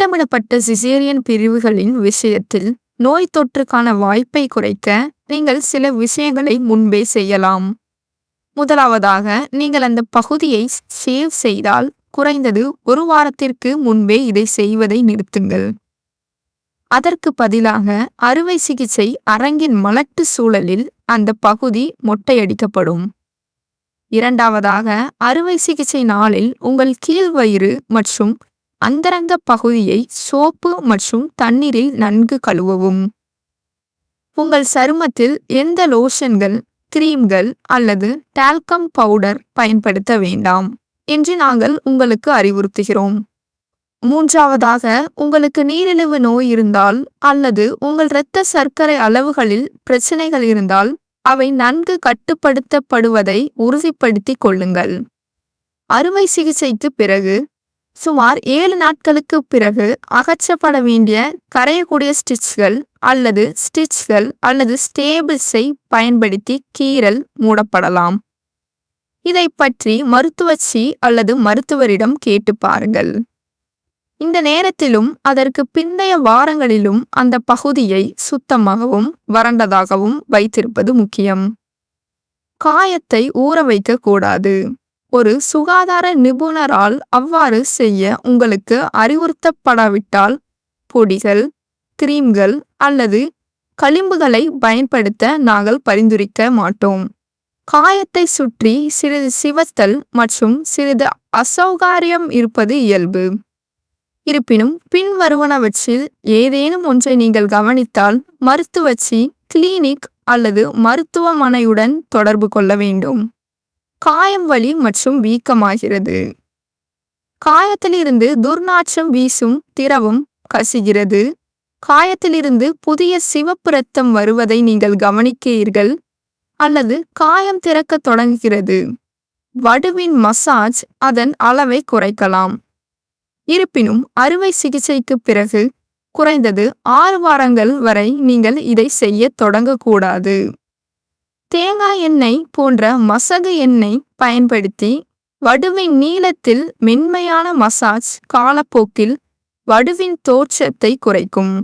திட்டமிடப்பட்ட சிசேரியன் பிரிவுகளின் விஷயத்தில் நோய் தொற்றுக்கான வாய்ப்பை குறைக்க நீங்கள் சில விஷயங்களை முன்பே செய்யலாம். முதலாவதாக நீங்கள் அந்த பகுதியை சேவ் செய்தால் குறைந்தது ஒரு வாரத்திற்கு முன்பே இதை செய்வதை நிறுத்துங்கள். அதற்கு பதிலாக அறுவை சிகிச்சை அரங்கின் மலட்டு சூழலில் அந்த பகுதி மொட்டையடிக்கப்படும். இரண்டாவதாக அறுவை சிகிச்சை நாளில் உங்கள் கீழ்வயிறு மற்றும் அந்தரங்க பகுதியை சோப்பு மற்றும் தண்ணீரில் நன்கு கழுவவும். உங்கள் சருமத்தில் எந்த லோஷன்கள் கிரீம்கள் அல்லது டால்கம் பவுடர் பயன்படுத்த வேண்டாம் என்று நாங்கள் உங்களுக்கு அறிவுறுத்துகிறோம். மூன்றாவதாக உங்களுக்கு நீரிழிவு நோய் இருந்தால் அல்லது உங்கள் இரத்த சர்க்கரை அளவுகளில் பிரச்சனைகள் இருந்தால் அவை நன்கு கட்டுப்படுத்தப்படுவதை உறுதிப்படுத்திக் கொள்ளுங்கள். அறுவை சிகிச்சைக்கு பிறகு சுமார் ஏழு நாட்களுக்கு பிறகு அகற்றப்பட வேண்டிய கரையக்கூடிய ஸ்டிச்கள் அல்லது ஸ்டிச்கள் அல்லது ஸ்டேபிள்ஸை பயன்படுத்தி கீறல் மூடப்படலாம். இதை பற்றி மருத்துவச்சி அல்லது மருத்துவரிடம் கேட்டு பாருங்கள். இந்த நேரத்திலும் அதற்கு பிந்தைய வாரங்களிலும் அந்த பகுதியை சுத்தமாகவும் வறண்டதாகவும் வைத்திருப்பது முக்கியம். காயத்தை ஊற வைக்க கூடாது. ஒரு சுகாதார நிபுணரால் அவ்வாறு செய்ய உங்களுக்கு அறிவுறுத்தப்படாவிட்டால் பொடிகள் கிரீம்கள் அல்லது களிம்புகளை பயன்படுத்த நாங்கள் பரிந்துரைக்க மாட்டோம். காயத்தை சுற்றி சிறிது சிவத்தல் மற்றும் சிறிது அசௌகாரியம் இருப்பது இயல்பு. இருப்பினும் பின்வருவனவற்றில் ஏதேனும் ஒன்றை நீங்கள் கவனித்தால் மருத்துவச்சி கிளினிக் அல்லது மருத்துவமனையுடன் தொடர்பு கொள்ள வேண்டும். காயம் வலி மற்றும் வீக்கமாகிறது. காயத்திலிருந்து துர்நாற்றம் வீசும் திரவம் கசிகிறது. காயத்திலிருந்து புதிய சிவப்பு ரத்தம் வருவதை நீங்கள் கவனிக்கிறீர்கள் அல்லது காயம் திறக்க தொடங்குகிறது. வடுவின் மசாஜ் அதன் அளவை குறைக்கலாம். இருப்பினும் அறுவை சிகிச்சைக்கு பிறகு குறைந்தது ஆறு வாரங்கள் வரை நீங்கள் இதை செய்ய தொடங்கக்கூடாது. தேங்காய் எண்ணெய் போன்ற மசகு எண்ணெய் பயன்படுத்தி வடுவின் நீளத்தில் மென்மையான மசாஜ் காலப்போக்கில் வடுவின் தோற்றத்தை குறைக்கும்.